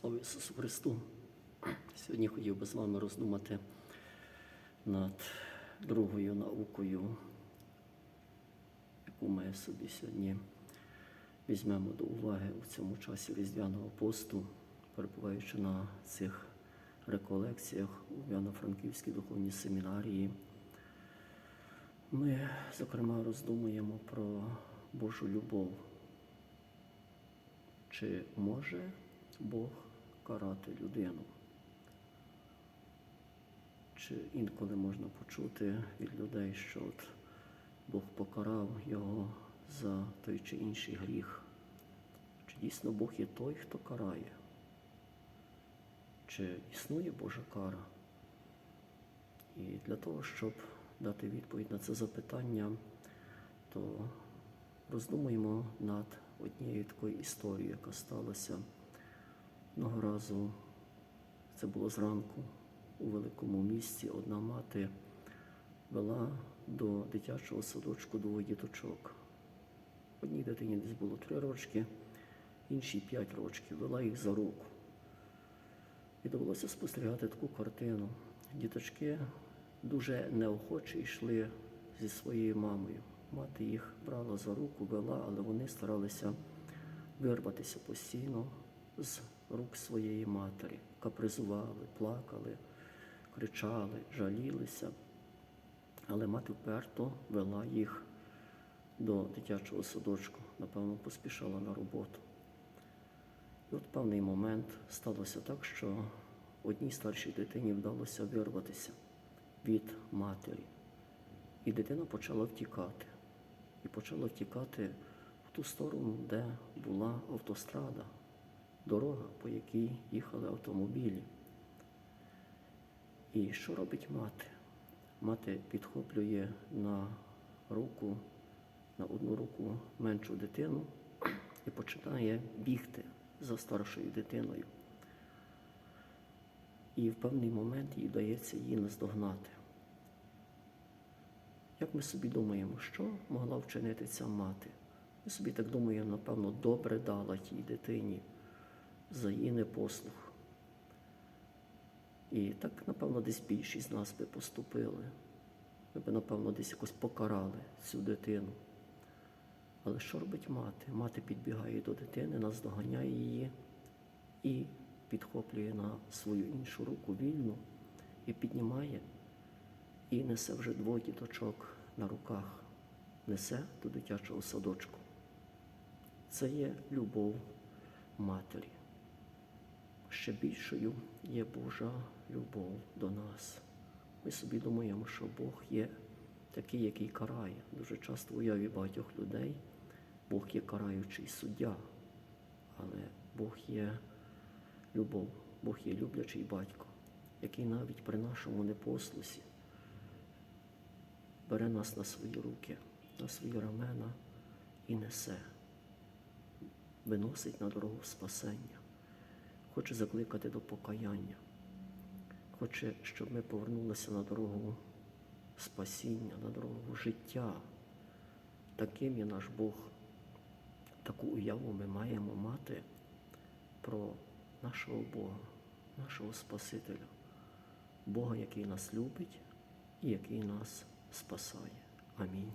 Слава Ісусу Христу! Сьогодні хотів би з вами роздумати над другою наукою, яку ми собі сьогодні візьмемо до уваги у цьому часі Різдвяного посту, перебуваючи на цих реколекціях у Івано-Франківській духовній семінарії. Ми, зокрема, роздумуємо про Божу любов. Чи може Бог карати людину? Чи інколи можна почути від людей, що от Бог покарав його за той чи інший гріх? Чи дійсно Бог є той, хто карає? Чи існує Божа кара? І для того, щоб дати відповідь на це запитання, то роздумуємо над однією такою історією, яка сталася одного разу. Це було зранку у великому місті. Одна мати вела до дитячого садочку двоє діточок. Одній дитині десь було три рочки, іншій п'ять рочків. Вела їх за руку. І довелося спостерігати таку картину. Діточки дуже неохоче йшли зі своєю мамою. Мати їх брала за руку, вела, але вони старалися вирватися постійно з рук своєї матері, капризували, плакали, кричали, жалілися. Але мати вперто вела їх до дитячого садочку, напевно, поспішала на роботу. І от в певний момент сталося так, що одній старшій дитині вдалося вирватися від матері. І дитина почала втікати. І почала втікати в ту сторону, де була автострада, дорога, по якій їхали автомобілі. І що робить мати? Мати підхоплює на руку, на одну руку меншу дитину і починає бігти за старшою дитиною. І в певний момент їй вдається її наздогнати. Як ми собі думаємо, що могла вчинити ця мати? Ми собі так думаємо, напевно, добре дала тій дитині за її непослух. І так, напевно, десь більшість з нас би поступили. Ми би, напевно, десь якось покарали цю дитину. Але що робить мати? Мати підбігає до дитини, наздоганяє її і підхоплює на свою іншу руку вільну і піднімає і несе вже двоє діточок на руках, несе до дитячого садочку. Це є любов матері. Ще більшою є Божа любов до нас. Ми собі думаємо, що Бог є такий, який карає. Дуже часто в уяві багатьох людей Бог є караючий суддя, але Бог є любов, Бог є люблячий батько, який навіть при нашому непослусі бере нас на свої руки, на свої рамена і несе, виносить на дорогу спасення, хоче закликати до покаяння, хоче, щоб ми повернулися на дорогу спасіння, на дорогу життя. Таким є наш Бог. Таку уяву ми маємо мати про нашого Бога, нашого Спасителя, Бога, який нас любить і який нас спасає. Амінь.